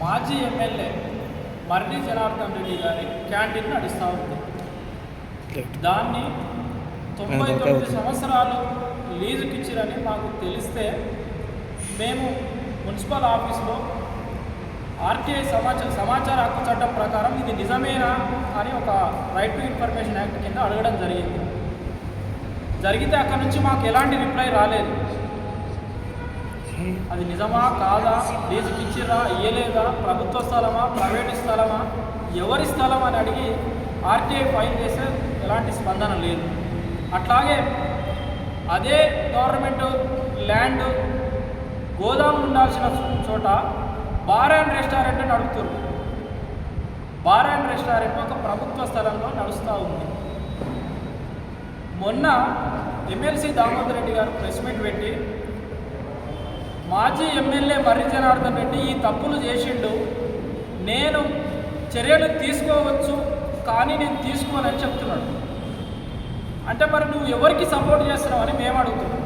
మాజీ ఎమ్మెల్యే మర్రి జనార్దన్ రెడ్డి గారి క్యాంటీన్ నడుస్తూ ఉంది. దాన్ని తొంభై తొమ్మిది సంవత్సరాలు లీజుకి ఇచ్చిరని మాకు తెలిస్తే మేము మున్సిపల్ ఆఫీస్లో ఆర్టీఐ సమాచార సమాచార హక్కు చట్టం ప్రకారం ఇది నిజమేనా అని ఒక రైట్ టు ఇన్ఫర్మేషన్ యాక్ట్ కింద అడగడం జరిగింది. జరిగితే అక్కడ నుంచి మాకు ఎలాంటి రిప్లై రాలేదు. అది నిజమా కాదా? లీజుకిచ్చిరా ఇయ్యలేదా? ప్రభుత్వ స్థలమా? ప్రైవేట్ స్థలమా? ఎవరి స్థలం అని అడిగి ఆర్టీఐ ఫైల్ చేస్తే ఎలాంటి స్పందన లేదు. అట్లాగే అదే గవర్నమెంట్ ల్యాండ్ గోదాము ఉండాల్సిన చోట బార్ అండ్ రెస్టారెంట్ నడుపుతున్నారు బార్ అండ్ రెస్టారెంట్ ఒక ప్రభుత్వ స్థలంలో నడుస్తూ ఉంది. మొన్న ఎమ్మెల్సీ దామోదర్ రెడ్డి గారు ప్రెస్ మీట్ పెట్టి మాజీ ఎమ్మెల్యే మర్రి జనార్దన్ రెడ్డి ఈ తప్పులు చేసిండు. నేను చర్యలు తీసుకోవచ్చు కానీ నేను తీసుకోనని చెప్తున్నాడు. అంటే మరి నువ్వు ఎవరికి సపోర్ట్ చేస్తున్నావు అని మేము అడుగుతున్నాం.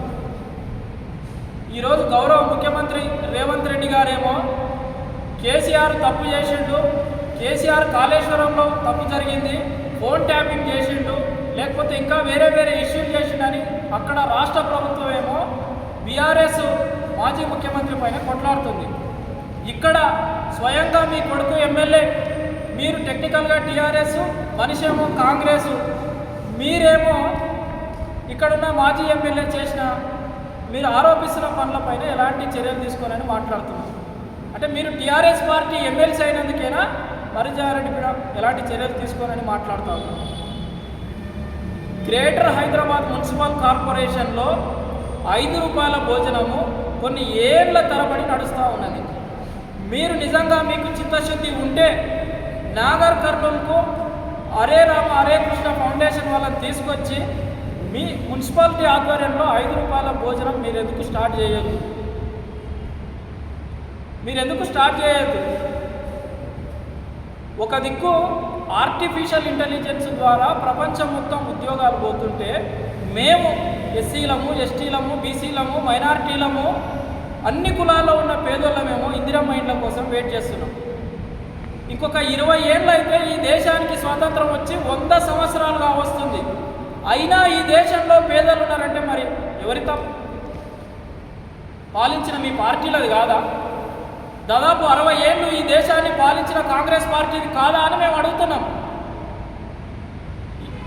ఈరోజు గౌరవ ముఖ్యమంత్రి రేవంత్ రెడ్డి గారేమో కేసీఆర్ తప్పు చేసిండు కేసీఆర్ కాళేశ్వరంలో తప్పు జరిగింది ఫోన్ ట్యాపింగ్ చేసిండు లేకపోతే ఇంకా వేరే వేరే ఇష్యూలు చేసిండని అక్కడ రాష్ట్ర ప్రభుత్వం ఏమో బీఆర్ఎస్ మాజీ ముఖ్యమంత్రి పైన కొట్లాడుతుంది. ఇక్కడ స్వయంగా మీ కొడుకు ఎమ్మెల్యే మీరు టెక్నికల్గా టీఆర్ఎస్ మనిషి ఏమో కాంగ్రెస్ మీరేమో ఇక్కడున్న మాజీ ఎమ్మెల్యే చేసిన మీరు ఆరోపిస్తున్న పనులపైన ఎలాంటి చర్యలు తీసుకోనని మాట్లాడుతున్నారు. అంటే మీరు టీఆర్ఎస్ పార్టీ ఎమ్మెల్సీ అయినందుకేనా మరిజారెడ్డి కూడా ఎలాంటి చర్యలు తీసుకోనని మాట్లాడుతారు గ్రేటర్ హైదరాబాద్ మున్సిపల్ కార్పొరేషన్లో ఐదు రూపాయల భోజనము కొన్ని ఏళ్ళ తరబడి నడుస్తూ ఉన్నది. మీరు నిజంగా మీకు చిత్తశుద్ధి ఉంటే నాగర్ కర్నూలుకు హరే రామ హరే కృష్ణ ఫౌండేషన్ వాళ్ళని తీసుకొచ్చి మీ మున్సిపాలిటీ ఆధ్వర్యంలో ఐదు రూపాయల భోజనం మీరు ఎందుకు స్టార్ట్ చేయొద్దు? మీరు ఎందుకు స్టార్ట్ చేయొద్దు? ఒక దిక్కు ఆర్టిఫిషియల్ ఇంటెలిజెన్స్ ద్వారా ప్రపంచం మొత్తం ఉద్యోగాలు పోతుంటే మేము ఎస్సీలము ఎస్టీలము బీసీలము మైనారిటీలము అన్ని కులాల్లో ఉన్న పేదోళ్ళమేమో ఇందిరమ్మ ఇండ్ల కోసం వెయిట్ చేస్తున్నాం. ఇంకొక ఇరవై ఏళ్ళు అయితే ఈ దేశానికి స్వాతంత్రం వచ్చి వంద సంవత్సరాలుగా వస్తుంది. అయినా ఈ దేశంలో పేదలు ఉన్నారంటే మరి ఎవరి తప్పు? పాలించిన మీ పార్టీలది కాదా? దాదాపు అరవై ఏళ్ళు ఈ దేశాన్ని పాలించిన కాంగ్రెస్ పార్టీది కాదా అని మేము అడుగుతున్నాం.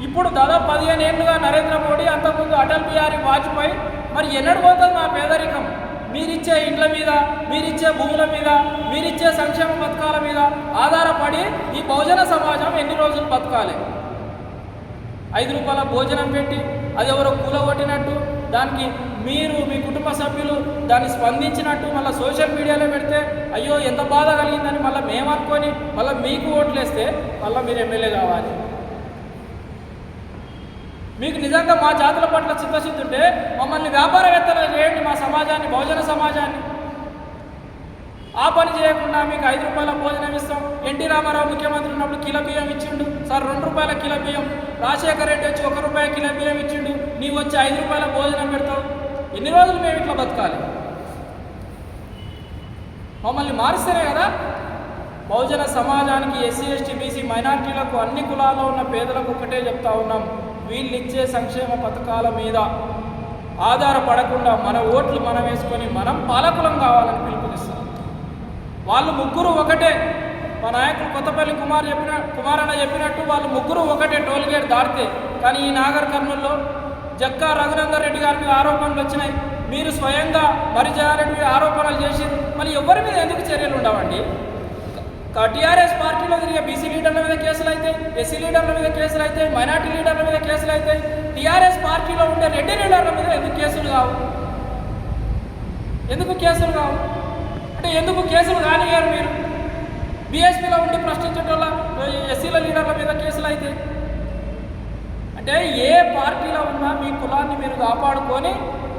ఇప్పుడు దాదాపు పదిహేను ఏళ్ళుగా నరేంద్ర మోడీ అంతకుముందు అటల్ బిహారీ వాజ్పేయి మరి ఎన్నడు పోతుంది మా పేదరికం? మీరిచ్చే ఇండ్ల మీద మీరిచ్చే భూముల మీద మీరిచ్చే సంక్షేమ పథకాల మీద ఆధారపడి ఈ బహుజన సమాజం ఎన్ని రోజులు బతకాలి? ఐదు రూపాయల భోజనం పెట్టి అది ఎవరో కూలగొట్టినట్టు దానికి మీరు మీ కుటుంబ సభ్యులు దాన్ని స్పందించినట్టు మళ్ళీ సోషల్ మీడియాలో పెడితే అయ్యో ఎంత బాధ కలిగిందని మళ్ళీ మేము అనుకొని మళ్ళీ మీకు ఓట్లేస్తే మళ్ళీ మీరు ఎమ్మెల్యే కావాలి. మీకు నిజంగా మా జాతుల పట్ల చిత్తశుద్ధి ఉంటే మమ్మల్ని వ్యాపారవేత్తలు చేయండి మా సమాజాన్ని బహుజన సమాజాన్ని. ఆ పని చేయకుండా మీకు ఐదు రూపాయల భోజనం ఇస్తాం. ఎన్టీ రామారావు ముఖ్యమంత్రి ఉన్నప్పుడు కిలో బియ్యం ఇచ్చిండు. సార్ రెండు రూపాయల కిలో బియ్యం. రాజశేఖర రెడ్డి వచ్చి ఒక రూపాయ కిలో బియ్యం ఇచ్చిండు. నీవు వచ్చి ఐదు రూపాయల భోజనం పెడతావు. ఎన్ని రోజులు మేము ఇట్లా బతకాలి? మమ్మల్ని మారిస్తేనే కదా? బహుజన సమాజానికి ఎస్సీ ఎస్టీ బీసీ మైనార్టీలకు అన్ని కులాల్లో ఉన్న పేదలకు ఒకటే చెప్తా ఉన్నాం. వీళ్ళు ఇచ్చే సంక్షేమ పథకాల మీద ఆధారపడకుండా మన ఓట్లు మనం వేసుకొని మనం పాలకులం కావాలని పిలుపునిస్తున్నాం. వాళ్ళు ముగ్గురు ఒకటే. మా నాయకుడు కొత్తపల్లి కుమార్ చెప్పిన కుమారన్న చెప్పినట్టు వాళ్ళు ముగ్గురు ఒకటే టోల్ గేట్ దాటితే. కానీ ఈ నాగర్ కర్నూల్లో జక్కా రఘునందర్ రెడ్డి గారి మీద ఆరోపణలు వచ్చినాయి. మీరు స్వయంగా మరిజారెడ్డి మీద ఆరోపణలు చేసి మళ్ళీ ఎవరి మీద ఎందుకు చర్యలు ఉండవండి? టీఆర్ఎస్ పార్టీలో తిరిగే బీసీ లీడర్ల మీద కేసులు అయితే ఎస్సీ లీడర్ల మీద కేసులు అయితే మైనార్టీ లీడర్ల మీద కేసులు అయితే టీఆర్ఎస్ పార్టీలో ఉండే రెడ్డి లీడర్ల మీద ఎందుకు కేసులు కావు? ఎందుకు కేసులు కావు? అంటే ఎందుకు కేసులు కానిగారు మీరు? బీఎస్పీలో ఉండి ప్రశ్నించటం ఎస్సీల లీడర్ల మీద కేసులు అయితే అంటే ఏ పార్టీలో ఉన్నా మీ కులాన్ని మీరు కాపాడుకొని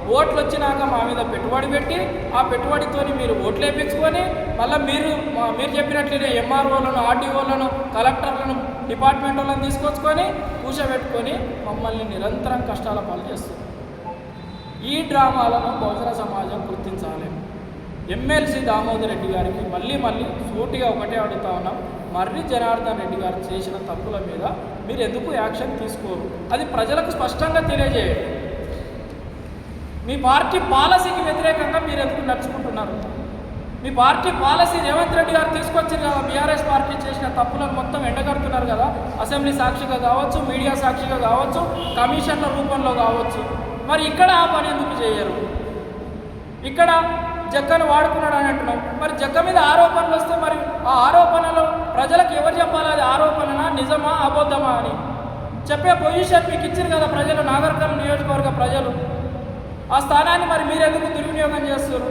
ఓట్లు వచ్చినాక మా మీద పెట్టుబడి పెట్టి ఆ పెట్టుబడితోని మీరు ఓట్లు వేయించుకొని మళ్ళీ మీరు మా- మీరు చెప్పినట్లనే ఎంఆర్ఓలను ఆర్డీఓలను కలెక్టర్లను డిపార్ట్మెంట్ వాళ్ళని తీసుకొచ్చుకొని కూర్చోబెట్టుకొని మమ్మల్ని నిరంతరం కష్టాల పాలు చేస్తుంది. ఈ డ్రామాలను బహుజన సమాజం గుర్తించాలి. ఎమ్మెల్సీ దామోదర్ రెడ్డి గారికి మళ్ళీ మళ్ళీ సూటిగా ఒకటే అడుగుతా ఉన్నాం. మర్రి జనార్దన్ రెడ్డి గారు చేసిన తప్పుల మీద మీరు ఎందుకు యాక్షన్ తీసుకోరు? అది ప్రజలకు స్పష్టంగా తెలియజేయండి. మీ పార్టీ పాలసీకి వ్యతిరేకంగా మీరు ఎందుకు నడుచుకుంటున్నారు? మీ పార్టీ పాలసీ రేవంత్ రెడ్డి గారు తీసుకొచ్చారు కదా బీఆర్ఎస్ పార్టీ చేసిన తప్పులను మొత్తం ఎండగడుతున్నారు కదా. అసెంబ్లీ సాక్షిగా కావచ్చు మీడియా సాక్షిగా కావచ్చు కమిషన్ల రూపంలో కావచ్చు. మరి ఇక్కడ ఆ పని ఎందుకు చేయరు? ఇక్కడ జక్కను వాడుకున్నాడు అని అంటున్నాం. మరి జక్క మీద ఆరోపణలు వస్తే మరి ఆ ఆరోపణలు ప్రజలకు ఎవరు చెప్పాలి? అది ఆరోపణనా? నిజమా? అబద్ధమా అని చెప్పే పొజిషన్ మీకు ఇచ్చారు కదా ప్రజలు నాగరికల్ నియోజకవర్గ ప్రజలు. ఆ స్థానాన్ని మరి మీరెందుకు దుర్వినియోగం చేస్తారు?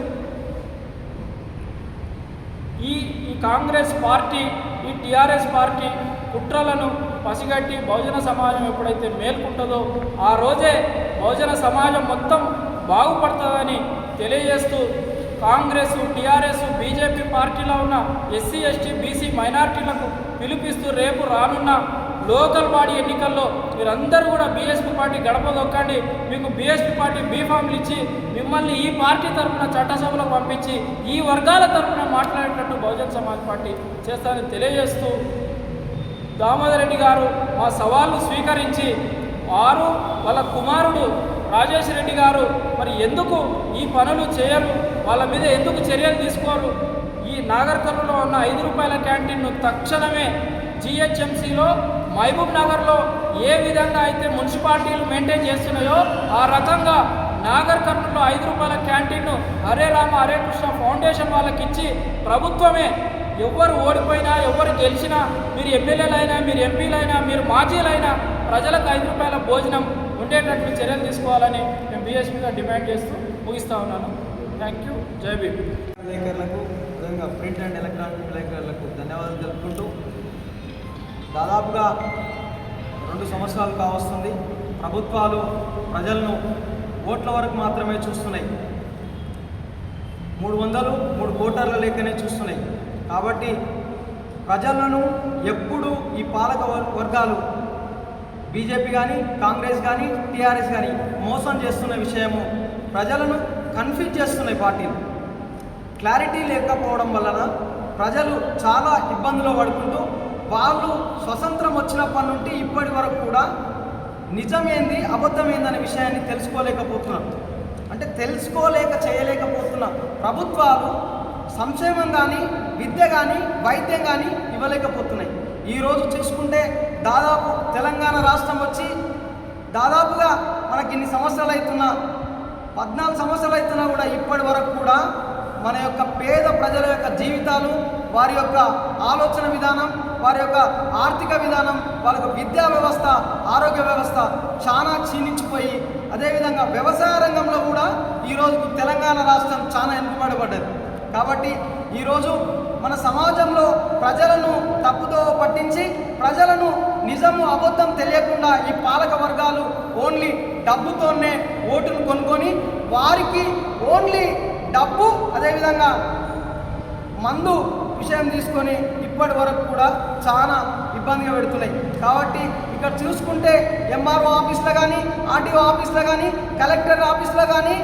ఈ ఈ కాంగ్రెస్ పార్టీ ఈ టిఆర్ఎస్ పార్టీ కుట్రలను పసిగట్టి బహుజన సమాజం ఎప్పుడైతే మేల్కుంటుందో ఆ రోజే బహుజన సమాజం మొత్తం బాగుపడుతుందని తెలియజేస్తూ కాంగ్రెస్ టీఆర్ఎస్ బీజేపీ పార్టీలో ఉన్న ఎస్సీ ఎస్టీ బీసీ మైనార్టీలకు పిలుపిస్తూ రేపు రానున్న లోకల్ బాడీ ఎన్నికల్లో మీరందరూ కూడా బీఎస్పీ పార్టీ గడప దొక్కండి మీకు బీఎస్పీ పార్టీ బీఫామ్లు ఇచ్చి మిమ్మల్ని ఈ పార్టీ తరఫున చట్టసభలో పంపించి ఈ వర్గాల తరఫున మాట్లాడేటట్టు బహుజన్ సమాజ్ పార్టీ చేస్తారని తెలియజేస్తూ దామోదర్ రెడ్డి గారు మా సవాళ్ళు స్వీకరించి వారు వాళ్ళ కుమారుడు రాజేష్ రెడ్డి గారు మరి ఎందుకు ఈ పనులు చేయరు? వాళ్ళ మీద ఎందుకు చర్యలు తీసుకోరు? ఈ నాగర్కర్లో ఉన్న ఐదు రూపాయల క్యాంటీన్ను తక్షణమే జిహెచ్ఎంసీలో మహబూబ్ నగర్లో ఏ విధంగా అయితే మున్సిపాలిటీలు మెయింటైన్ చేస్తున్నాయో ఆ రకంగా నాగర్ కర్నూలులో ఐదు రూపాయల క్యాంటీన్ను హరే రామ హరే కృష్ణ ఫౌండేషన్ వాళ్ళకి ఇచ్చి ప్రభుత్వమే ఎవరు ఓడిపోయినా ఎవరు గెలిచినా మీరు ఎమ్మెల్యేలైనా మీరు ఎంపీలైనా మీరు మాజీలైనా ప్రజలకు ఐదు రూపాయల భోజనం ఉండేటట్లు చర్యలు తీసుకోవాలని మేము బీఎస్పీగా డిమాండ్ చేస్తూ ముగిస్తా ఉన్నాను. థ్యాంక్ యూ జై భీమ్. విలేకరులకు విధంగా ప్రింట్ అండ్ ఎలక్ట్రానిక్ విలేకరులకు ధన్యవాదాలు తెలుపుకుంటూ దాదాపుగా రెండు సంవత్సరాలు కావస్తుంది. ప్రభుత్వాలు ప్రజలను ఓట్ల వరకు మాత్రమే చూస్తున్నాయి. మూడు వందలు మూడు కోటర్ల లెక్కనే చూస్తున్నాయి. కాబట్టి ప్రజలను ఎప్పుడు ఈ పాలక వర్- వర్గాలు బీజేపీ కానీ కాంగ్రెస్ కానీ టీఆర్ఎస్ కానీ మోసం చేస్తున్న విషయము ప్రజలను కన్ఫ్యూజ్ చేస్తున్నాయి పార్టీలు. క్లారిటీ లేకపోవడం వలన ప్రజలు చాలా ఇబ్బందులు పడుకుంటూ వాళ్ళు స్వతంత్రం వచ్చినప్పటి నుండి ఇప్పటి వరకు కూడా నిజమేంది అబద్ధమేందనే విషయాన్ని తెలుసుకోలేకపోతున్నారు. అంటే తెలుసుకోలేక చేయలేకపోతున్న ప్రభుత్వాలు సంక్షేమం కానీ విద్య కానీ వైద్యం కానీ ఇవ్వలేకపోతున్నాయి. ఈరోజు చూసుకుంటే దాదాపు తెలంగాణ రాష్ట్రం వచ్చి దాదాపుగా మనకి ఇన్ని సంవత్సరాలు అవుతున్నా పద్నాలుగు సంవత్సరాలు అవుతున్నా కూడా ఇప్పటి వరకు కూడా మన యొక్క పేద ప్రజల యొక్క జీవితాలు వారి యొక్క ఆలోచన విధానం వారి యొక్క ఆర్థిక విధానం వారి యొక్క విద్యా వ్యవస్థ ఆరోగ్య వ్యవస్థ చాలా క్షీణించిపోయి అదేవిధంగా వ్యవసాయ రంగంలో కూడా ఈరోజు తెలంగాణ రాష్ట్రం చాలా వెనుకబడబడ్డది కాబట్టి ఈరోజు మన సమాజంలో ప్రజలను తప్పుదో పట్టించి ప్రజలను నిజము అబద్ధం తెలియకుండా ఈ పాలక వర్గాలు ఓన్లీ డబ్బుతోనే ఓటును కొనుక్కొని వారికి ఓన్లీ డబ్బు అదేవిధంగా మందు విషయం తీసుకొని ఇప్పటి వరకు కూడా చాలా ఇబ్బందిగా పెడుతున్నాయి. కాబట్టి ఇక్కడ చూసుకుంటే ఎంఆర్ఓ ఆఫీస్లో కానీ ఆర్టీఓ ఆఫీస్లో కానీ కలెక్టర్ ఆఫీస్లో కానీ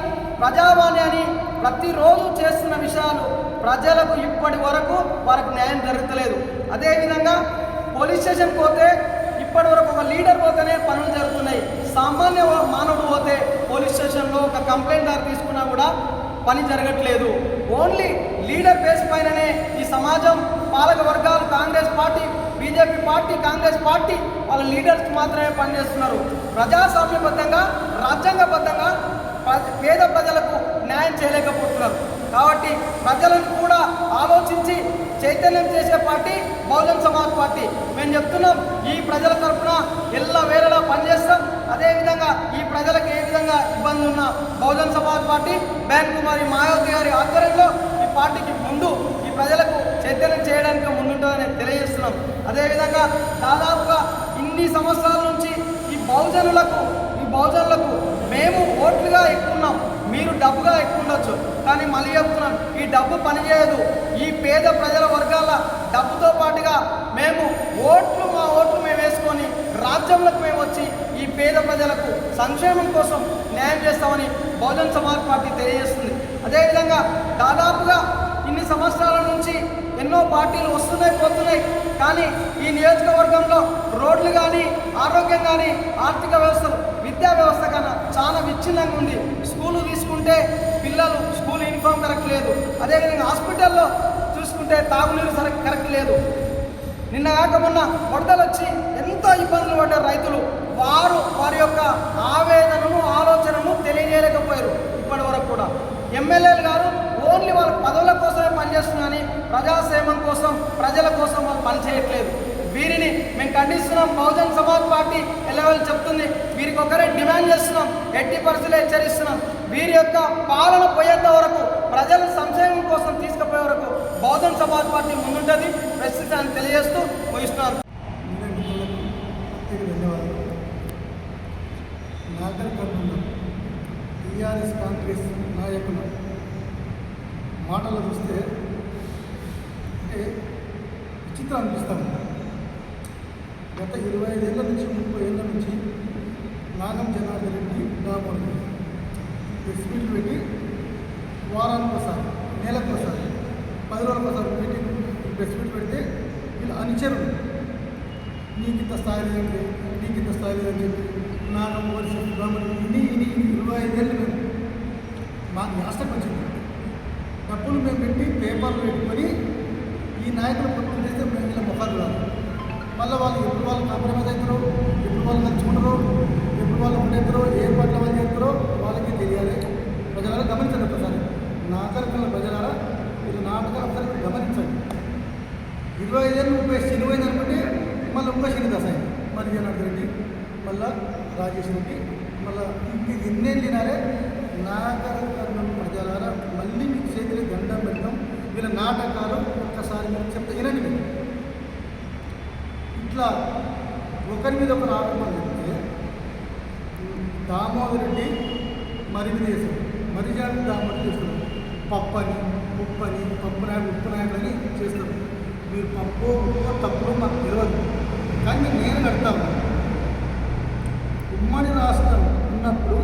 ప్రజావాణి అని ప్రతిరోజు చేస్తున్న విషయాలు ప్రజలకు ఇప్పటి వరకు వారికి న్యాయం జరుగుతలేదు. అదేవిధంగా పోలీస్ స్టేషన్ పోతే ఇప్పటి వరకు ఒక లీడర్ పోతేనే పనులు జరుగుతున్నాయి. సామాన్య మానవుడు పోతే పోలీస్ స్టేషన్లో ఒక కంప్లైంట్ దారి తీసుకున్నా కూడా పని జరగట్లేదు. ఓన్లీ లీడర్ బేస్ పైననే ఈ సమాజం పాలక వర్గాలు Congress party BJP party Congress party వాళ్ళ లీడర్స్ మాత్రమే పనిచేస్తున్నారు. ప్రజాస్వామ్యబద్ధంగా రాజ్యాంగబద్ధంగా ప్ర- పేద ప్రజలకు న్యాయం చేయలేకపోతున్నారు. కాబట్టి ప్రజలను కూడా ఆలోచించి చైతన్యం చేసే పార్టీ బహుజన్ సమాజ్ పార్టీ. మేము చెప్తున్నాం ఈ ప్రజల తరఫున ఎల్ల వేళలా పనిచేస్తాం. అదేవిధంగా ఈ ప్రజలకు ఏ విధంగా ఇబ్బంది ఉన్న బహుజన్ సమాజ్ పార్టీ బ్యాంక్ కుమారి మాయావతి గారి ఆధ్వర్యంలో పార్టీకి ముందు ఈ ప్రజలకు చైతన్యం చేయడానికి ముందుంటుందని తెలియజేస్తున్నాం. అదేవిధంగా దాదాపుగా ఇన్ని సంవత్సరాల నుంచి ఈ బహుజనులకు ఈ బహుజనులకు మేము ఓట్లుగా ఎక్కున్నాం మీరు డబ్బుగా ఎక్కుండొచ్చు కానీ మళ్ళీ చెప్తున్నాను ఈ డబ్బు పనిచేయదు. ఈ పేద ప్రజల వర్గాల డబ్బుతో పాటుగా మేము ఓట్లు మా ఓట్లు మేము వేసుకొని రాజ్యంలోకి మేము వచ్చి ఈ పేద ప్రజలకు సంక్షేమం కోసం న్యాయం చేస్తామని బహుజన్ సమాజ్ పార్టీ తెలియజేస్తుంది. అదేవిధంగా దాదాపుగా ఇన్ని సంవత్సరాల నుంచి ఎన్నో పార్టీలు వస్తున్నాయి పోతున్నాయి. కానీ ఈ నియోజకవర్గంలో రోడ్లు కానీ ఆరోగ్యం కానీ ఆర్థిక వ్యవస్థ విద్యా వ్యవస్థ కన్నా చాలా విచ్ఛిన్నంగా ఉంది. స్కూలు తీసుకుంటే పిల్లలు స్కూల్ యూనిఫామ్ కరెక్ట్ లేదు. అదేవిధంగా హాస్పిటల్లో చూసుకుంటే తాగునీరు సరే కరెక్ట్ లేదు. నిన్న కాక మొన్న వరదలు వచ్చి ఎంతో ఇబ్బందులు పడ్డారు రైతులు. వారు వారి యొక్క ఆవేదనను ఆలోచనను తెలియజేయలేకపోయారు ఇప్పటి వరకు కూడా. ఎమ్మెల్యేలు గారు ఓన్లీ వాళ్ళ పదవుల కోసమే పనిచేస్తున్నారని ప్రజాసేమం కోసం ప్రజల కోసం వాళ్ళు పనిచేయట్లేదు వీరిని మేము ఖండిస్తున్నాం బహుజన్ సమాజ్ పార్టీ ఎల్లవెల్ చెప్తుంది వీరికి ఒకరే డిమాండ్ చేస్తున్నాం ఎట్టి పరిస్థితులు హెచ్చరిస్తున్నాం. వీరి యొక్క పాలన పోయేంత వరకు ప్రజల సంక్షేమం కోసం తీసుకుపోయే వరకు బహుజన్ సమాజ్ పార్టీ ముందుంటుంది ప్రస్తుతాన్ని తెలియజేస్తూ ముగిస్తున్నాను మీడియా మిత్రులకు ప్రత్యేక ధన్యవాదాలు నాగర్ కర్నూలు టీఆర్ఎస్ కాంగ్రెస్ నాయకులు మాటలు చూస్తే అంటే విచిత్రం అనిపిస్తాను గత ఇరవై ఐదేళ్ళ నుంచి ముప్పై ఏళ్ళ నుంచి నాగం జనార్దన్ రెడ్డి డామోడు ఎస్పీలు పెట్టి వారానికి ఒకసారి నెలకు ఒకసారి పది రోజులకు ఒకసారి మీటింగ్ ప్రెస్ మీట్ పెడితే వీళ్ళు అనుచరులు. నీకు ఇంత స్థాయి లేదండి నీకు ఇంత స్థాయి లేదని చెప్పి నాగం వర్షం బ్రాహ్మణులు ఇన్ని ఇన్ని ఇన్ని ఇరవై ఐదేళ్ళు మేము మాకు నాశనం వచ్చింది డబ్బులు మేము పెట్టి పేపర్లు పెట్టుకొని ఈ నాయకులు పొద్దున్న చేస్తే మేము ఇలా ముఖాలు రాదు మళ్ళీ వాళ్ళు ఎప్పుడు వాళ్ళు కాంప్రమైజ్ అవుతారో ఎప్పుడు వాళ్ళు కలుసుకుంటారో ఎప్పుడు వాళ్ళు ఉండేస్తారో ఏ పట్ల వాళ్ళు చేస్తారో వాళ్ళకి తెలియాలి. ప్రజలారా గమనించండి ఒకసారి. నాగరికుల ప్రజలారా మీరు నాటకాలు ఒకసారి గమనించండి. ఇరవై ఐదేళ్ళు ముప్పై శనిపోయింది అనుకుంటే మళ్ళీ ఇంకో శని దశ మరి జనార్దన్ రెడ్డి మళ్ళా రాజేష్ రెడ్డి మళ్ళీ ఇంక తినాలే నాగరికర్ణం ప్రజలారా మళ్ళీ మీ చేతులు దండం పెట్టడం వీళ్ళ నాటకాలు ఒక్కసారి మీరు చెప్తే వినండి మీరు. ఇట్లా ఒకరి మీద ఒకరు ఆరోపణ చెప్తే దామోదర్ రెడ్డి మరి మరిజాడు దామోదరు మరి పప్పని ఉప్పని పప్పు నాయకుడు ఉప్పు నాయకులని చేస్తారు మీరు పప్పు ఉప్పు తప్పు మాకు తెలియదు కానీ నేను కడతాను ఉమ్మడి రాష్ట్రం ఉన్నప్పుడు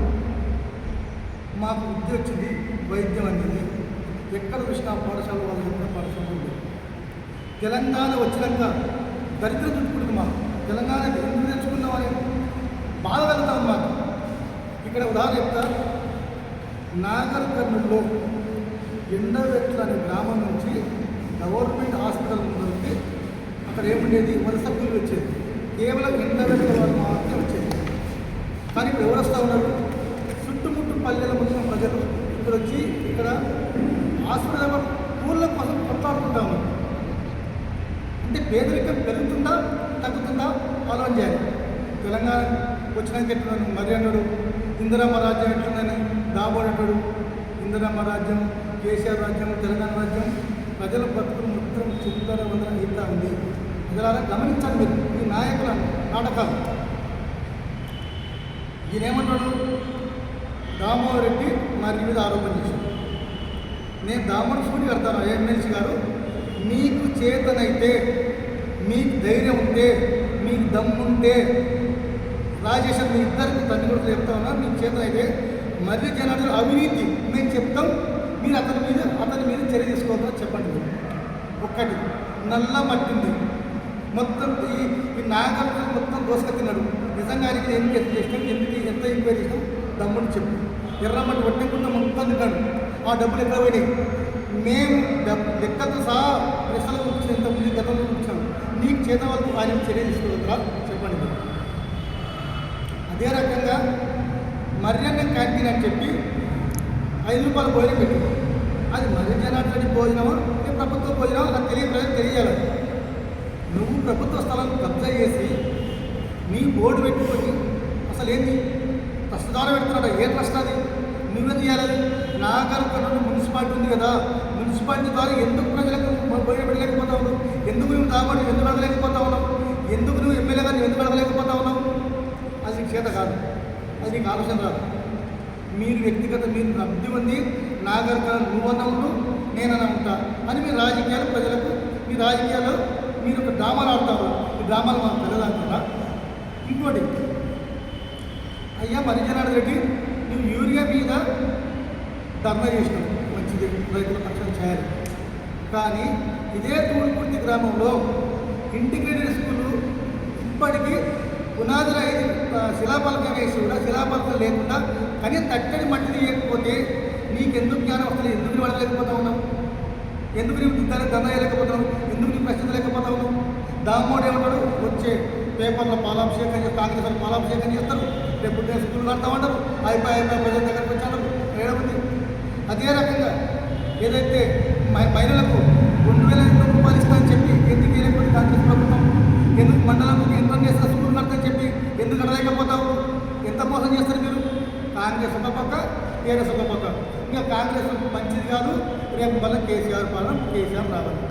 మాకు విద్య వచ్చింది వైద్యం అందింది. ఎక్కడ చూసినా పాఠశాల వాళ్ళు చెప్పిన పాఠశాల ఉంది. తెలంగాణ వచ్చినాక దరిద్ర చుట్టుకుంటుంది మాకు. తెలంగాణ ఎందుకు తెచ్చుకున్నామని బాధ కలుగుతాం మాకు. ఇక్కడ ఉదాహరణ చెప్తా. నాగర్ కర్నూలులో ఎండవెట్ల అనే గ్రామం నుంచి గవర్నమెంట్ హాస్పిటల్ ఉన్నది. అక్కడ ఏముండేది? వలస కూలి వచ్చేది. కేవలం ఎండవెట్ల వాళ్ళు మాత్రమే వచ్చేది. కానీ ఇప్పుడు ఎవరు వస్తూ ఉన్నారు? చుట్టుముట్టు పల్లెల మొత్తం ప్రజలు ఇక్కడ వచ్చి ఇక్కడ హాస్పిటల్ ఊళ్ళ కోసం కొట్లాడుకుంటాము. అంటే పేదరికం పెరుగుతుందా తగ్గుతుందా? ఆలోచన చేయాలి. తెలంగాణ వచ్చినాక ఎట్లున్నాను మరి అన్నాడు ఇందిరమ్మ రాజ్యం ఎట్లుందని దాబోడు అంటాడు. ఇందిరమ్మ రాజ్యం కేసీఆర్ రాజ్యం తెలంగాణ రాజ్యం ప్రజల బతుకులు మొత్తం చిల్లర వందర అవుతా ఉంది. ప్రజలారా గమనించండి మీరు ఈ నాయకుల నాటకాలు. ఈయనేమన్నాడు దామోదర్ రెడ్డి మరి మీద ఆరోపణ చేశాడు. నేను దామోదర్ సూటి కడతాను ఎమ్మెల్సీ గారు. మీకు చేతనైతే మీకు ధైర్యం ఉంటే మీకు దమ్ముంటే రాజేశ్వర్ మీ ఇద్దరికి తండ్రి కూడా చెప్తా ఉన్నా మీకు చేతనైతే మధ్య జనాలు అవినీతి మేము చెప్తాం. మీరు అతని మీద అతని మీద చర్య తీసుకోవద్దని చెప్పండి. ఒక్కటి నల్ల మట్టింది. మొత్తం ఈ ఈ నాగరికులు మొత్తం దోసక తిన్నాడు నిజంగా ఆయనకి ఎంక్వైరీ చేసినాం ఎందుకు ఎంత ఎంక్వైరీ చేసినాం దమ్ముని చెప్పు. ఎర్రమట్టి వట్టకుండా మొత్తం తిన్నాడు ఆ డబ్బులు ఎక్కడ పోయినాయి? మేము లెక్కతో సహా ప్రశ్నలు కూర్చుని ఎంత ముందు గతంలో వచ్చాము నీకు చేత వరకు ఆయన చర్య తీసుకోవద్దా చెప్పండి. మీరు. అదే రకంగా మర్యాద క్యాంటీన్ అని చెప్పి ఐదు రూపాయలు భోజనం పెట్టింది. అది మరి జనార్దన్ భోజనమా? ఇది ప్రభుత్వ భోజనమా? నాకు తెలియ ప్రజలు తెలియాలి. నువ్వు ప్రభుత్వ స్థలం కబ్జా చేసి నీ బోర్డు పెట్టుకొని అసలు ఏంది ట్రస్ట్ ద్వారా పెడుతున్నాడు? ఏ ట్రస్ట్ అది? నువ్వే చేయాలి నాగర్ కర్నూలు మున్సిపాలిటీ ఉంది కదా మున్సిపాలిటీ ద్వారా ఎందుకు ప్రజలకు భోజనం ఉన్నావు ఎందుకు నువ్వు కాబట్టి ఎందుకు అడగలేకపోతా ఉన్నావు? ఎందుకు నువ్వు ఎమ్మెల్యే గారిని ఎందుకు అడగలేకపోతా ఉన్నావు? అది చేత కాదు. అది నీకు ఆలోచన రాదు. మీరు వ్యక్తిగత మీరు అభివృద్ధి ఉంది నాగరిక నువ్వన్నా ఉండు నేనన్నా ఉంటా అని మీ రాజకీయాలు ప్రజలకు మీ రాజకీయాలు మీరు ఒక డ్రామాలు ఆడతారు ఈ డ్రామాలు మాకు తెలియదంటారా ఇంకోటి అయ్యా మరిజనాడు రెడ్డి నువ్వు యూరియా మీద ధర్నా మంచిది. రైతుల పక్షం చేయాలి. కానీ ఇదే తూర్పుర్తి గ్రామంలో ఇంటిగ్రేటెడ్ స్కూలు ఇప్పటికీ పునాదులు ఐదు శిలాపలకం వేసి కూడా శిలాపలకం లేకుండా కానీ తట్టని మట్టి తీయకపోతే నీకెందుకు జ్ఞానం వస్తుంది ఎందుకు వెళ్ళలేకపోతా ఉన్నావు? ఎందుకు నీవు దానికి దండ వేయలేకపోతున్నావు ఎందుకు నీకు ప్రశ్న లేకపోతా ఉన్నావు? దామోడు ఏమంటాడు? వచ్చే పేపర్లో పాలాభిషేకం చేస్తారు కాంగ్రెస్ పాలాభిషేకం చేస్తారు. రేపు పొద్దున్న స్కూల్ కడతామంటారు. అయిపోయి అయిపోయి ప్రజల దగ్గర అదే రకంగా ఏదైతే మహిళలకు రెండు వేల ఎనిమిది రూపాయలు ఇస్తామని చెప్పి ఎందుకు వేయలేకపోతే కాంగ్రెస్ ప్రభుత్వం? ఎందుకు మండలంకు చేస్తారు స్కూల్ కడతామని చెప్పి ఎందుకు అడలేకపోతావు ఎంత మోసం చేస్తారు మీరు? కాంగ్రెస్ ఒక పక్క టీఆర్ఎస్ ఒక పక్క. ఇంకా కాంగ్రెస్ మంచిది కాదు. రేపు మళ్ళీ కేసీఆర్ పాలన కేసీఆర్ రావాలి.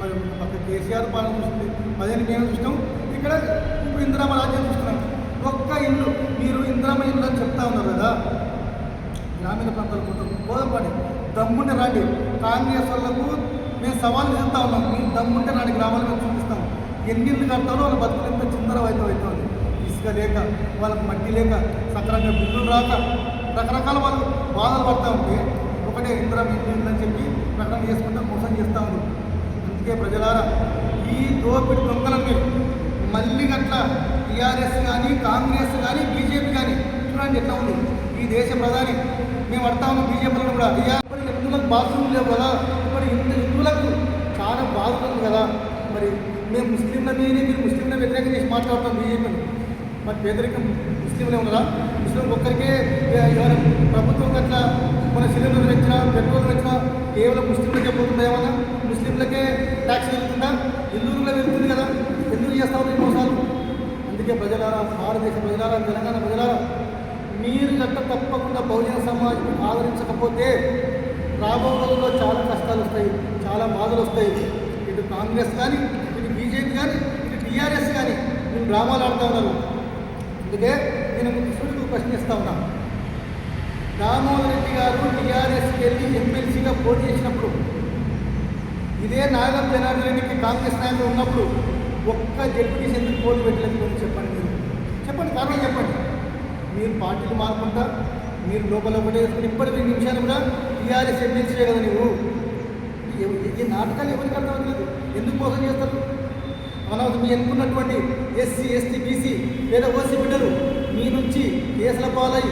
మరి పక్క కేసీఆర్ పాలన చూస్తుంది. పదిహేను మేము చూస్తాం? ఇక్కడ ఇప్పుడు ఇందిరామ రాజ్యం చూస్తున్నాం. ఒక్క ఇల్లు మీరు ఇందిరామ ఇల్లు అని చెప్తా ఉన్నారు కదా. గ్రామీణ ప్రాంతాల కోసం పోదంపండి దమ్ముంటే రాండి. కాంగ్రెస్ వాళ్ళకు మేము సవాల్ చేస్తా ఉన్నాం. మీరు దమ్ముంటే నాటి గ్రామాలు మేము చూపిస్తాం. ఎన్ని ఇల్లు కడతారో వాళ్ళ బతుకులు ఎంత చిందర అవుతుంది ఇసుక లేక వాళ్ళకి మట్టి లేక సక్రమంగా బిల్లులు రాక రకరకాల వాళ్ళు బాధలు పడతా ఉంటే ఒకటే ఇంద్ర ఇల్లు అని చెప్పి ప్రకటన చేసుకుంటే మోసం చేస్తూ ఉన్నారు అందుకే ప్రజలారా ఈ దోపిడి దొంగలను మళ్ళీ గట్ల టీఆర్ఎస్ కానీ కాంగ్రెస్ కానీ బీజేపీ కానీ చూడండి ఎట్లా ఉంది. ఈ దేశ ప్రధాని మేము అడతా ఉన్నాం బీజేపీలను కూడా అయ్యా మరి హిందువులకు బాధ్యతలు లేవు కదా? మరి ఇంత హిందువులకు చాలా బాధ ఉంది కదా? మరి మేము ముస్లింల మీద మీరు ముస్లింల వ్యతిరేకం చేసి మాట్లాడుతాం బీజేపీని. మరి పేదరికం ముస్లింలే ఉన్నారా ముస్లిం ఒక్కరికే ఎవరైనా ప్రభుత్వం అట్లా మన సిలిండర్ వచ్చినా పెట్రోల్ వచ్చినా కేవలం ముస్లింలకే పోతుందా ఏమన్నా? ముస్లింలకే ట్యాక్స్ వెళ్తుందా? హిందువులకే వెళ్తుంది కదా? ఎందుకు చేస్తా ఉన్నాయి మోసాలు? అందుకే ప్రజలారా భారతదేశ ప్రజలారా తెలంగాణ ప్రజలారా మీరు గట్ట తప్పకుండా బహుజన సమాజం ఆదరించకపోతే రాబో రోజుల్లో చాలా కష్టాలు వస్తాయి చాలా బాధలు వస్తాయి. ఇటు కాంగ్రెస్ కానీ ఇటు బీజేపీ కానీ ఇటు టీఆర్ఎస్ కానీ నేను డ్రామాలు ఆడుతూ ఉన్నారు. అందుకే నేను ముందు సూటికి ప్రశ్నిస్తా ఉన్నాను దామోదర్ రెడ్డి గారు టీఆర్ఎస్కి వెళ్ళి ఎమ్మెల్సీగా పోటీ చేసినప్పుడు ఇదే నాగం జనార్దన్ రెడ్డికి కాంగ్రెస్ నాయకులు ఉన్నప్పుడు ఒక్క జడ్పీటీసీ ఎందుకు పోటీ పెట్టలేదు చెప్పండి మీరు. చెప్పండి కారణం చెప్పండి. మీరు పార్టీలు మారుకుంటా మీరు లోపల ఒకటే వేసుకుని ఇప్పటి నిమిషాలు కూడా టీఆర్ఎస్ ఎమ్మెల్సీ కదా నువ్వు ఈ నాటకాలు ఎవరికి లేదు ఎందుకు మోసం చేస్తారు? మన మీ ఎన్నుకున్నటువంటి ఎస్సీ ఎస్టీ బీసీ లేదా ఓసీ బిడ్డలు మీ నుంచి కేసుల పాలై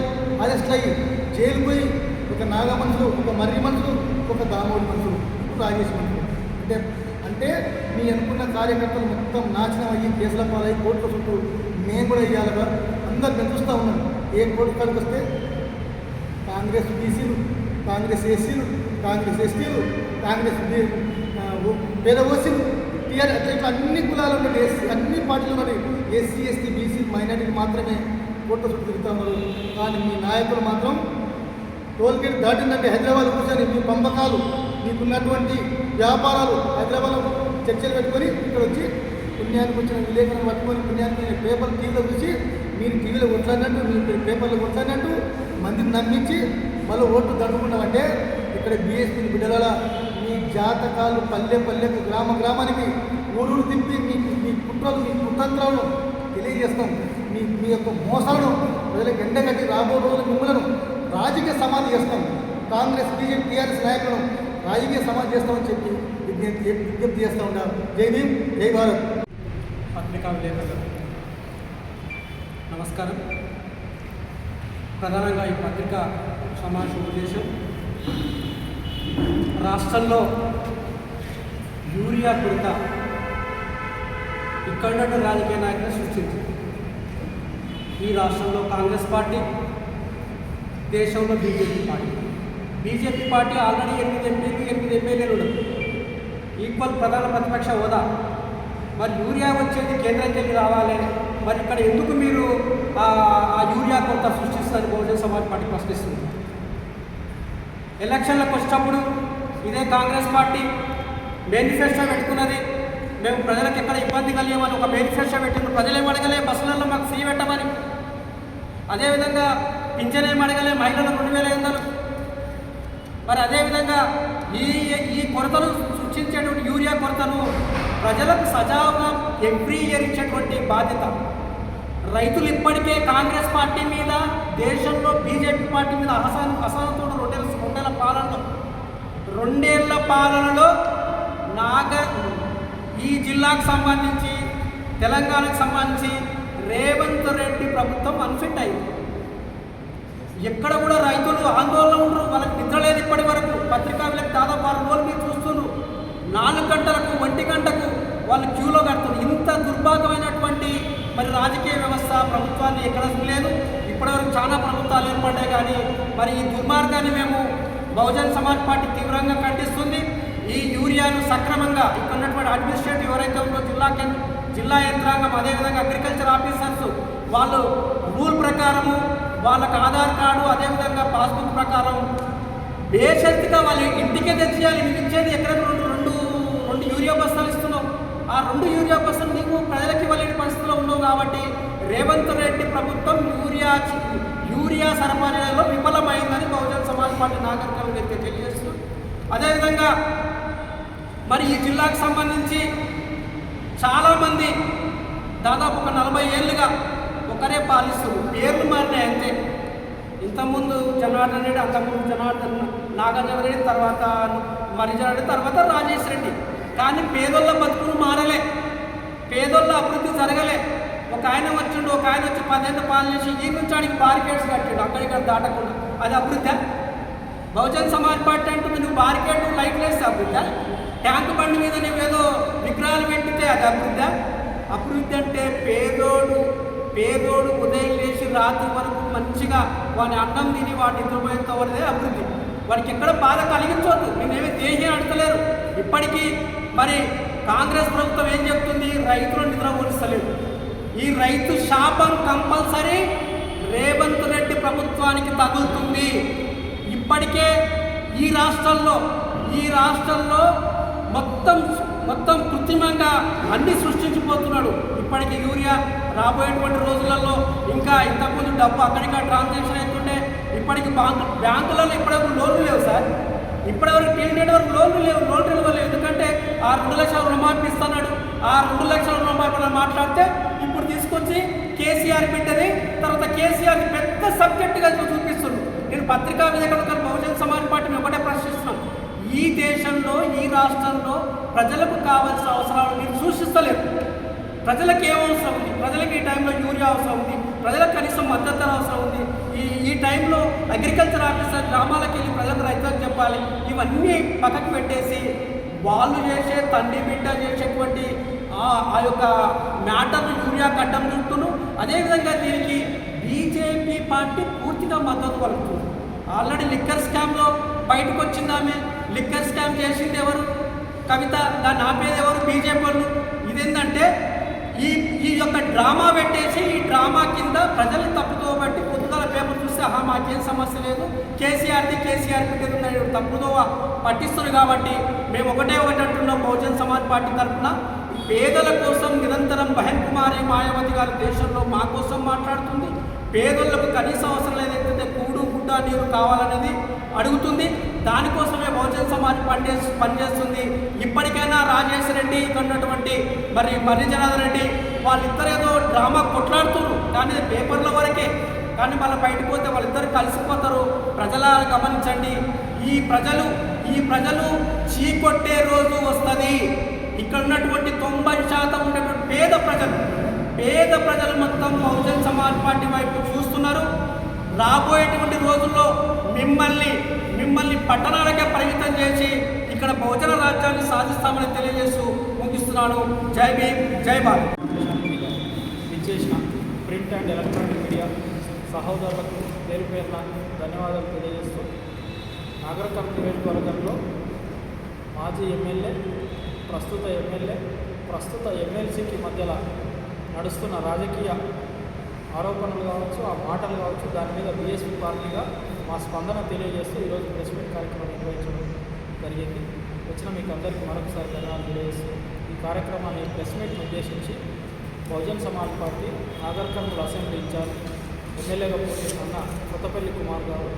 అరెస్ట్ అయ్యి జైలు పోయి ఒక నాగ మనుషులు ఒక మర్రి మనుషులు ఒక దామోడి మనుషులు ఒక రాజేష్ మనుషులు అంటే అంటే మీ అనుకున్న కార్యకర్తలు మొత్తం నాశనం అయ్యి కేసుల పాలై కోర్టుల చుట్టూ మేము కూడా ఇవ్వాలి అందరు మేము చూస్తూ ఉన్నాం ఏ కోర్టు కాడికి వస్తే కాంగ్రెస్ బీసీలు కాంగ్రెస్ ఎస్సీలు కాంగ్రెస్ ఎస్టీలు కాంగ్రెస్ పేద ఓసీలు టీఆర్ అట్లా ఇట్లా అన్ని కులాలు ఉన్నాయి ఎస్సీ అన్ని పార్టీలు ఉన్నాయి ఎస్సీ ఎస్టీ బీసీ మైనారిటీ మాత్రమే కోట్ల చుట్టూ తిరుగుతూ ఉన్నారు. కానీ మీ నాయకులు మాత్రం టోల్గేట్ దాటిందంటే హైదరాబాద్ కూర్చొని మీ పంపకాలు మీకున్నటువంటి వ్యాపారాలు హైదరాబాద్లో చర్చలు పెట్టుకొని ఇక్కడ వచ్చి పుణ్యానికి వచ్చిన విలేకరులు పట్టుకొని పుణ్యానికి పేపర్ టీవీలో చూసి మీరు టీవీలో కొట్లాడినట్టు మీరు పేపర్లో కొట్లాడినట్టు మందిని నమ్మించి మళ్ళీ ఓట్లు దండుకుంటామంటే ఇక్కడ బీఎస్పీ బిడ్డల మీ జాతకాలు పల్లె పల్లెకు గ్రామ గ్రామానికి ఊరూరు తిప్పి మీ మీ కుట్రలు మీ కుతంత్రాలను తెలియజేస్తాం. మీ మీ యొక్క మోసాలను ప్రజలకు ఎండగట్టి రాబో రోజుల మిమ్మలను రాజకీయ సమాధి చేస్తాం. కాంగ్రెస్ బీజేపీ టీఆర్ఎస్ నాయకులను రాజకీయ సమాధి చేస్తామని చెప్పి విజ్ఞప్తి విజ్ఞప్తి చేస్తూ ఉంటారు. జై భీమ్ జై భారత్. పత్రికా విలేకరులు నమస్కారం. ప్రధానంగా ఈ పత్రిక సమావేశం ఉద్దేశం. రాష్ట్రంలో యూరియా కొరత ఇక్కడ రాజకీయ నాయకులు సృష్టించింది. ఈ రాష్ట్రంలో కాంగ్రెస్ పార్టీ దేశంలో BJP party. BJP party already ఎనిమిది ఎంపీలు ఎనిమిది ఎమ్మెల్యేలు ఈక్వల్ ప్రధాన ప్రతిపక్ష హోదా మరి యూరియా వచ్చేది కేంద్రంకి వెళ్ళి రావాలి. మరి ఇక్కడ ఎందుకు మీరు ఆ యూరియా కొరత సృష్టిస్తారు బహుజన సమాజ్ పార్టీ ప్రశ్నిస్తుంది. ఎలక్షన్లకు వచ్చినప్పుడు ఇదే కాంగ్రెస్ పార్టీ మేనిఫెస్టో పెట్టుకున్నది. మేము ప్రజలకు ఎక్కడ ఇబ్బంది కలిగేమని ఒక మేనిఫెస్టో పెట్టింది ప్రజలు అడగలే బస్సులలో మాకు ఫ్రీ పెట్టమని. అదేవిధంగా పింఛన్ ఏం అడగలే మహిళలకు రెండు వేల ఐదు మరి అదేవిధంగా ఈ ఈ కొరతను సృష్టించేటువంటి యూరియా కొరతను ప్రజలకు సజావుగా ఎవ్రీ ఇయర్ ఇచ్చేటువంటి బాధ్యత. రైతులు ఇప్పటికే కాంగ్రెస్ పార్టీ మీద దేశంలో బీజేపీ పార్టీ మీద అసహన అసహనంతో రెండేళ్ళ రెండేళ్ళ పాలనలో రెండేళ్ళ పాలనలో నాగ ఈ జిల్లాకు సంబంధించి తెలంగాణకు సంబంధించి రేవంత్ రెడ్డి ప్రభుత్వం అన్ఫిట్ అయింది. ఎక్కడ కూడా రైతులు ఆందోళన ఉండరు వాళ్ళకి నిద్ర లేదు ఇప్పటి వరకు. పత్రికా విలేక దాదాపు ఆరు రోజులు మీరు చూస్తున్నారు. నాలుగు గంటలకు ఒంటి గంటకు వాళ్ళు క్యూలో కడుతున్నారు. ఇంత దుర్భాగమైనటువంటి మరి రాజకీయ వ్యవస్థ ప్రభుత్వాన్ని ఎక్కడ లేదు ఇప్పటివరకు చాలా ప్రభుత్వాలు ఏర్పడ్డాయి కానీ మరి ఈ దుర్మార్గాన్ని మేము బహుజన్ సమాజ్ పార్టీ తీవ్రంగా ఖండిస్తుంది. ఈ యూరియాను సక్రమంగా ఇక్కడ ఉన్నటువంటి అడ్మినిస్ట్రేటివ్ ఎవరైతే ఉందో జిల్లా జిల్లా యంత్రాంగం అదేవిధంగా అగ్రికల్చర్ ఆఫీసర్స్ వాళ్ళు రూల్ ప్రకారము వాళ్ళకు ఆధార్ కార్డు అదేవిధంగా పాస్బుక్ ప్రకారం బేషరతుగా వాళ్ళు ఇంటికే తెచ్చేయాలి. మీకు ఎక్కడ? రెండు రెండు రెండు యూరియా బస్తాలు ఆ రెండు యూరియా కోసం నీకు ప్రజలకు ఇవ్వలేని పరిస్థితిలో ఉన్నావు కాబట్టి రేవంత్ రెడ్డి ప్రభుత్వం యూరియా యూరియా సరఫరాలో విఫలమైందని బహుజన్ సమాజ్ పార్టీ నాగరికలు వ్యక్తి తెలియజేస్తూ అదేవిధంగా మరి ఈ జిల్లాకు సంబంధించి చాలామంది దాదాపు ఒక నలభై ఏళ్ళుగా ఒకరే పాలిస్తారు పేర్లు మారినాయి అంతే. ఇంతకుముందు జనార్దన్ రెడ్డి అంతకుముందు జనార్దన్ నాగార్జున రెడ్డి తర్వాత మరిజన రెడ్డి తర్వాత రాజేష్ రెడ్డి. కానీ పేదోళ్ళ బతుకులు మారలే. పేదోళ్ళ అభివృద్ధి జరగలే. ఒక ఆయన వచ్చిండు ఒక ఆయన వచ్చి పదేళ్ళు పాలన చేసి ఈ నుంచి ఆడికి బారికేడ్స్ కట్టిండు అక్కడిక్కడ దాటకుండా. అది అభివృద్ధి? బహుజన్ సమాజ్ పార్టీ అంటే నువ్వు బారికేడ్ లైట్ లేస్తే అభివృద్ధి? ట్యాంక్ బండి మీద నువ్వేదో ఏదో విగ్రహాలు పెట్టితే అది అభివృద్ధి? అభివృద్ధి అంటే పేదోడు పేదోడు ఉదయం లేచి రాత్రి వరకు మంచిగా వాని అన్నం తిని వాటి నిద్రపోయేంత వరదే అభివృద్ధి. వాడికి ఎక్కడ బాధ కలిగించవద్దు నేనేమి దేహి అడతలేరు ఇప్పటికీ మరి కాంగ్రెస్ ప్రభుత్వం ఏం చెప్తుంది? రైతులు నిద్ర పోలిస్తలేదు ఈ రైతు శాపం కంపల్సరీ రేవంత్ రెడ్డి ప్రభుత్వానికి తగులుతుంది. ఇప్పటికే ఈ రాష్ట్రంలో ఈ రాష్ట్రంలో మొత్తం మొత్తం కృత్రిమంగా అన్ని సృష్టించిపోతున్నాడు. ఇప్పటికి యూరియా రాబోయేటువంటి రోజులలో ఇంకా ఇంతకుముందు డబ్బు అక్కడిక్కడ ట్రాన్సాక్షన్ అవుతుండే. ఇప్పటికి బ్యాంకు బ్యాంకులలో ఇప్పటికి లోన్లు లేవు సార్. ఇప్పటివరకు టీల్ వరకు లోన్లు లేవు లోన్లు ఇవ్వలేవు ఎందుకంటే ఆ రెండు లక్షల రుణమాఫీ ఇస్తున్నాడు. ఆ రెండు లక్షల రుణమాఫీ మాట్లాడితే ఇప్పుడు తీసుకొచ్చి కేసీఆర్ పెట్టని తర్వాత కేసీఆర్ పెద్ద సబ్జెక్టుగా చూపిస్తుంది నేను పత్రికా విలేకరులు బహుజన సమాజ్ పార్టీని ఒకటే ప్రశ్నిస్తున్నాం. ఈ దేశంలో ఈ రాష్ట్రంలో ప్రజలకు కావాల్సిన అవసరాలు మీరు సూచిస్తలేరు. ప్రజలకు ఏం అవసరం ఉంది? ప్రజలకు ఈ టైంలో యూరియా అవసరం ఉంది ప్రజలకు కనీసం మద్దతు అవసరం ఉంది. ఈ ఈ టైంలో అగ్రికల్చర్ ఆఫీసర్ గ్రామాలకు వెళ్ళి ప్రజలకు రైతులకు చెప్పాలి. ఇవన్నీ పక్కకు పెట్టేసి వాళ్ళు చేసే తండ్రి బిడ్డ చేసేటువంటి ఆ యొక్క మ్యాటర్ను యూరియా కట్టం చుట్టూను అదేవిధంగా దీనికి బీజేపీ పార్టీ పూర్తిగా మద్దతు పలుకుతుంది. ఆల్రెడీ లిక్కర్ స్కామ్లో బయటకు వచ్చింది ఆమె. లిక్కర్ స్కామ్ చేసింది ఎవరు? కవిత. దాన్ని ఆపేది ఎవరు? బీజేపీ వాళ్ళు. ఇదేంటంటే ఈ ఈ యొక్క డ్రామా పెట్టేసి ఈ డ్రామా కింద ప్రజల్ని తప్పుతో బట్టి పొద్దుగల పేపర్ చూస్తే ఆహా మాకేం సమస్య లేదు. కేసీఆర్ది కేసీఆర్ పెట్టేది తప్పుదో పట్టిస్తుంది కాబట్టి మేము ఒకటే ఒకటి అంటున్నాం బహుజన్ సమాజ్ పార్టీ తరఫున. పేదల కోసం నిరంతరం బహన్ కుమారి మాయావతి గారి దేశంలో మా కోసం మాట్లాడుతుంది. పేదలకు కనీస అవసరం ఏదైతే కూడు గుడ్డ నీరు కావాలనేది అడుగుతుంది. దానికోసమే బహుజన సమాజ్ పనిచే పనిచేస్తుంది. ఇప్పటికైనా రాజేష్ రెడ్డి ఇక్కడ ఉన్నటువంటి మరి మర్రి జనార్దన్ రెడ్డి వాళ్ళిద్దరు ఏదో డ్రామా కొట్లాడుతున్నారు. కానీ పేపర్ల వరకే. కానీ మళ్ళీ బయటకు పోతే వాళ్ళిద్దరు కలిసిపోతారు. ప్రజల గమనించండి. ఈ ప్రజలు ఈ ప్రజలు చీకొట్టే రోజు వస్తుంది. ఇక్కడ ఉన్నటువంటి తొంభై శాతం ఉన్నటువంటి పేద ప్రజలు పేద ప్రజలు మొత్తం బహుజన్ సమాజ్ పార్టీ వైపు చూస్తున్నారు. రాబోయేటువంటి రోజుల్లో మిమ్మల్ని పట్టణాలకే పరిమితం చేసి ఇక్కడ బహుజన రాజ్యాన్ని సాధిస్తామని తెలియజేస్తూ ముగిస్తున్నాను. జై భీమ్ జై భారత్. ఇచ్చేసిన ప్రింట్ అండ్ ఎలక్ట్రానిక్ మీడియా సహోదరులకు పేరు పేరున ధన్యవాదాలు తెలియజేస్తూ నాగరికల్ నియోజకవర్గంలో మాజీ ఎమ్మెల్యే ప్రస్తుత ఎమ్మెల్యే ప్రస్తుత ఎమ్మెల్సీకి మధ్యలో నడుస్తున్న రాజకీయ ఆరోపణలు కావచ్చు ఆ మాటలు కావచ్చు దాని మీద బీఎస్పీ పార్టీగా మా స్పందన తెలియజేస్తూ ఈరోజు ప్రెస్ మీట్ కార్యక్రమం నిర్వహించడం జరిగింది. వచ్చిన మీకు అందరికీ మరొకసారి ధన్యవాదాలు తెలియజేస్తూ ఈ కార్యక్రమాన్ని ప్రెస్ మీట్ను ఉద్దేశించి Bahujan Samaj party Nagarkurnool assembly in charge ఎమ్మెల్యేగా పోటీ అన్న కొత్తపల్లి కుమార్ గారు